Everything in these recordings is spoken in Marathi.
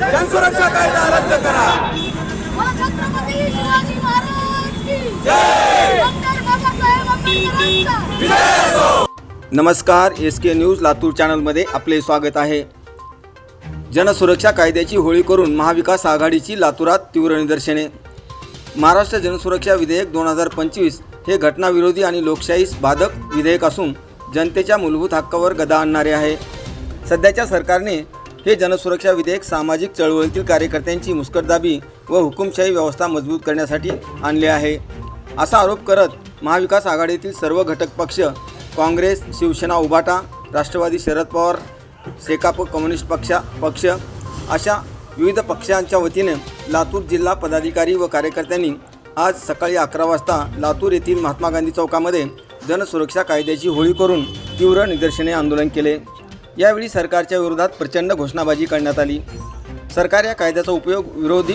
जनसुरक्षा कायदा रद्द करा. नमस्कार एस के न्यूज लातूर चॅनलमध्ये आपले स्वागत आहे. जनसुरक्षा कायद्याची होळी करून महाविकास आघाडीची लातूरात तीव्र निदर्शने. महाराष्ट्र जनसुरक्षा विधेयक दोन हजार पंचवीस हे घटनाविरोधी आणि लोकशाहीस बाधक विधेयक असून जनतेच्या मूलभूत हक्कावर गदा आणणारे आहे. सध्याच्या सरकारने हे जनसुरक्षा विधेयक सामाजिक चळवळीतील कार्यकर्त्यांची मुस्कटदाबी व हुकुमशाही व्यवस्था मजबूत करण्यासाठी आणले आहे. असा आरोप करत महाविकास आघाडीतील सर्व घटक पक्ष काँग्रेस शिवसेना उभाटा राष्ट्रवादी शरद पवार सेकाप कम्युनिस्ट पक्षा पक्ष अशा विविध पक्षांच्या वतीने लातूर जिल्हा पदाधिकारी व कार्यकर्त्यांनी आज सकाळी अकरा वाजता लातूर येथील महात्मा गांधी चौकामध्ये जनसुरक्षा कायद्याची होळी करून तीव्र निदर्शने आंदोलन केले. यावेळी सरकारच्या विरोधात प्रचंड घोषणाबाजी करण्यात आली. सरकार या कायद्याचा उपयोग विरोधी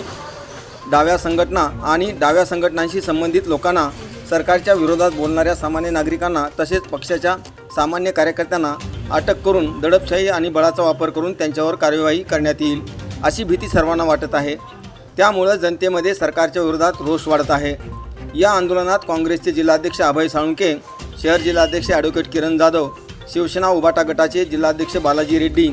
डाव्या संघटना आणि डाव्या संघटनांशी संबंधित लोकांना सरकारच्या विरोधात बोलणाऱ्या सामान्य नागरिकांना तसेच पक्षाच्या सामान्य कार्यकर्त्यांना अटक करून दडपशाही आणि बळाचा वापर करून त्यांच्यावर कार्यवाही करण्यात येईल अशी भीती सर्वांना वाटत आहे. त्यामुळं जनतेमध्ये सरकारच्या विरोधात रोष वाढत आहे. या आंदोलनात काँग्रेसचे जिल्हाध्यक्ष अभय साळुंके शहर जिल्हाध्यक्ष ॲडव्होकेट किरण जाधव शिवसेना उबाटा गटाचे जिल्हाध्यक्ष बालाजी रेड्डी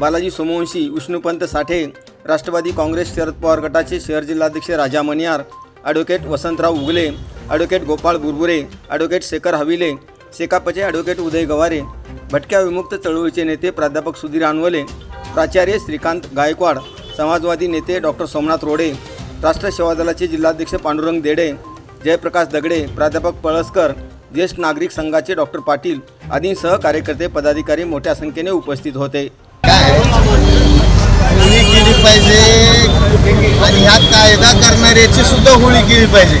बालाजी सोमवंशी विष्णुपंत साठे राष्ट्रवादी काँग्रेस शरद पवार गटाचे शहर जिल्हाध्यक्ष Raja Maniyar advocate Vasantrao Ugale advocate Gopal Burbure advocate Shekhar Havile शेकापचे ॲडव्होकेट उदय गवारे भटक्या विमुक्त चळवळीचे नेते प्राध्यापक सुधीर अनवले प्राचार्य श्रीकांत गायकवाड समाजवादी नेते डॉक्टर सोमनाथ रोडे राष्ट्र सेवा दलाचे जिल्हाध्यक्ष पांडुरंग देडे जयप्रकाश दगडे प्राध्यापक पळसकर ज्येष्ठ नागरिक संघाचे डॉक्टर पाटील आदी कार्यकर्ते पदाधिकारी मोठ्या संख्येने उपस्थित होते. होळी केली पाहिजे आणि ह्या कायदा करणाऱ्याची सुद्धा होळी केली पाहिजे.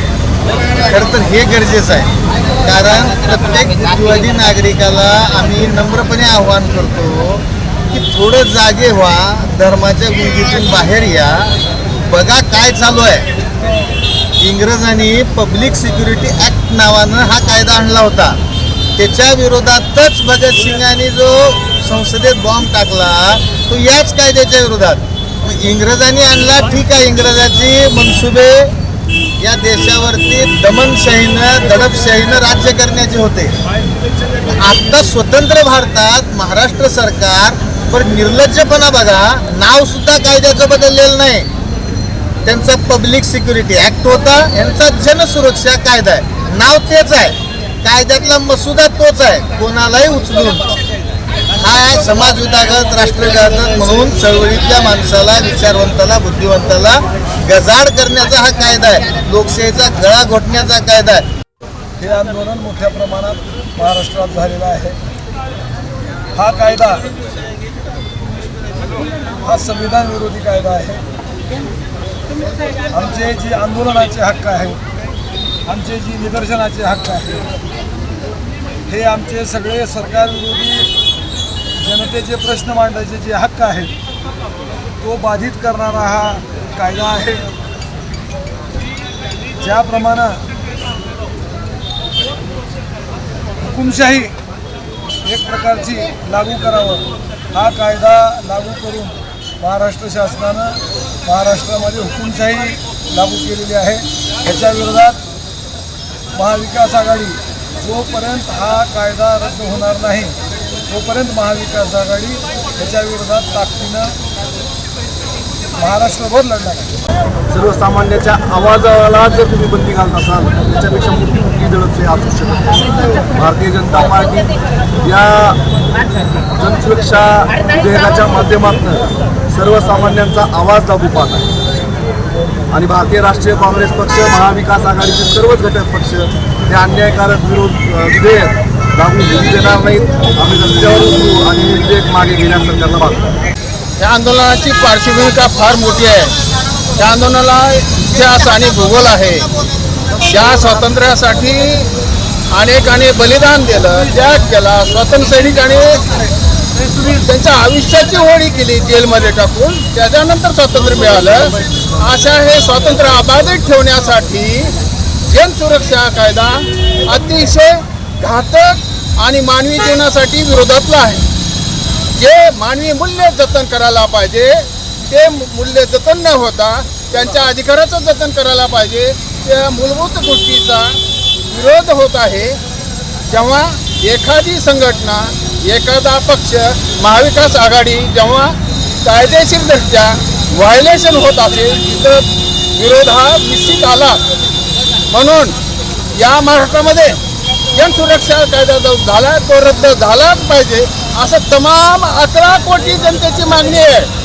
खरं तर हे गरजेचं आहे. कारण प्रत्येक बुद्धिवादी नागरिकाला आम्ही नम्रपणे आव्हान करतो की थोडं जागे व्हा धर्माच्या गुंगीतून बाहेर या. बघा काय चालू आहे. इंग्रजांनी पब्लिक सिक्युरिटी ॲक्ट नावानं हा कायदा आणला होता. त्याच्या विरोधातच भगतसिंगांनी जो संसदेत बॉम्ब टाकला तो याच कायद्याच्या विरोधात. इंग्रजांनी आणला ठीक आहे इंग्रजाची मनसुबे या देशावरती दमनशाहीनं दडपशाहीनं राज्य करण्याचे होते. आता स्वतंत्र भारतात महाराष्ट्र सरकार पण निर्लज्जपणा बघा नाव सुद्धा कायद्याचं बदललेलं नाही. त्यांचा पब्लिक सिक्युरिटी ऍक्ट होता यांचा जनसुरक्षा कायदा आहे. नाव तेच आहे. कायद्यातला मसुदा तोच आहे. कोणालाही उचलून. हा समाज विधागत राष्ट्रघातक म्हणून चळवळीतल्या माणसाला विचारवंताला बुद्धिवंताला गजाड करण्याचा हा कायदा आहे. लोकशाहीचा गळा घोटण्याचा कायदा आहे. हे आंदोलन मोठ्या प्रमाणात महाराष्ट्रात झालेलं आहे. हा कायदा हा संविधान विरोधी कायदा आहे. आमचे जे आंदोलनाचे हक्क आहेत आमचे जी निदर्शनाचे हक्क आहेत हे आमचे सगळे सरकारविरोधी जनतेचे प्रश्न मांडायचे जे हक्क आहेत तो बाधित करणारा हा कायदा आहे. ज्याप्रमाणे हुकुमशाही एक प्रकारची लागू करावं हा कायदा लागू करून महाराष्ट्र शासनानं महाराष्ट्रामध्ये हुकुमशाही लागू केलेली आहे. याच्या विरोधात महाविकास आघाडी जोपर्यंत हा कायदा रद्द होणार नाही तोपर्यंत महाविकास आघाडी याच्या विरोधात ताकदीनं महाराष्ट्रभर लढणार आहे. सर्वसामान्याच्या आवाजाला जर तुम्ही बंदी घालत असाल त्याच्यापेक्षा मोठी मोठी दडपशाही असू शकत भारतीय जनता पार्टी या जनसुरक्षा विधेयकाच्या माध्यमातून सर्वसामान्यांचा आवाज दाबू पाहत आहे. आणि भारतीय राष्ट्रीय काँग्रेस पक्ष महाविकास आघाडीचे सर्वच घटक पक्ष हे अन्यायकारक विरोध विधेयक लागू होऊ देणार नाहीत. आम्ही रस्त्यावर उतरू आणि हे विधेयक मागे घेण्यास सरकारला मागतो. या आंदोलनाची पार्श्वभूमिका फार मोठी आहे. या आंदोलनाला इतिहास आणि भूगोल आहे. ज्या स्वातंत्र्यासाठी अनेकाने बलिदान दिलं त्याग केला स्वातंत्र्य सैनिकाने त्यांच्या आयुष्याची होळी केली जेलमध्ये टाकून. त्याच्यानंतर स्वातंत्र्य मिळालं. अशा हे स्वातंत्र्य अबाधित ठेवण्यासाठी जनसुरक्षा कायदा अतिशय घातक आणि मानवी जीवनासाठी विरोधातला आहे. जे मानवी मूल्य जतन करायला पाहिजे ते मूल्य जतन न होता त्यांच्या अधिकाराचं जतन करायला पाहिजे. त्या मूलभूत गोष्टीचा विरोध होत आहे. जेव्हा एखादी संघटना एखादा पक्ष महाविकास आघाडी जेव्हा कायदेशीरदृष्ट्या व्हायलेशन होत असेल तिथं विरोध हा निश्चित आला. म्हणून या महाराष्ट्रामध्ये जनसुरक्षा कायदा जो झाला तो रद्द झालाच पाहिजे. असं तमाम अकरा कोटी जनतेची मागणी आहे.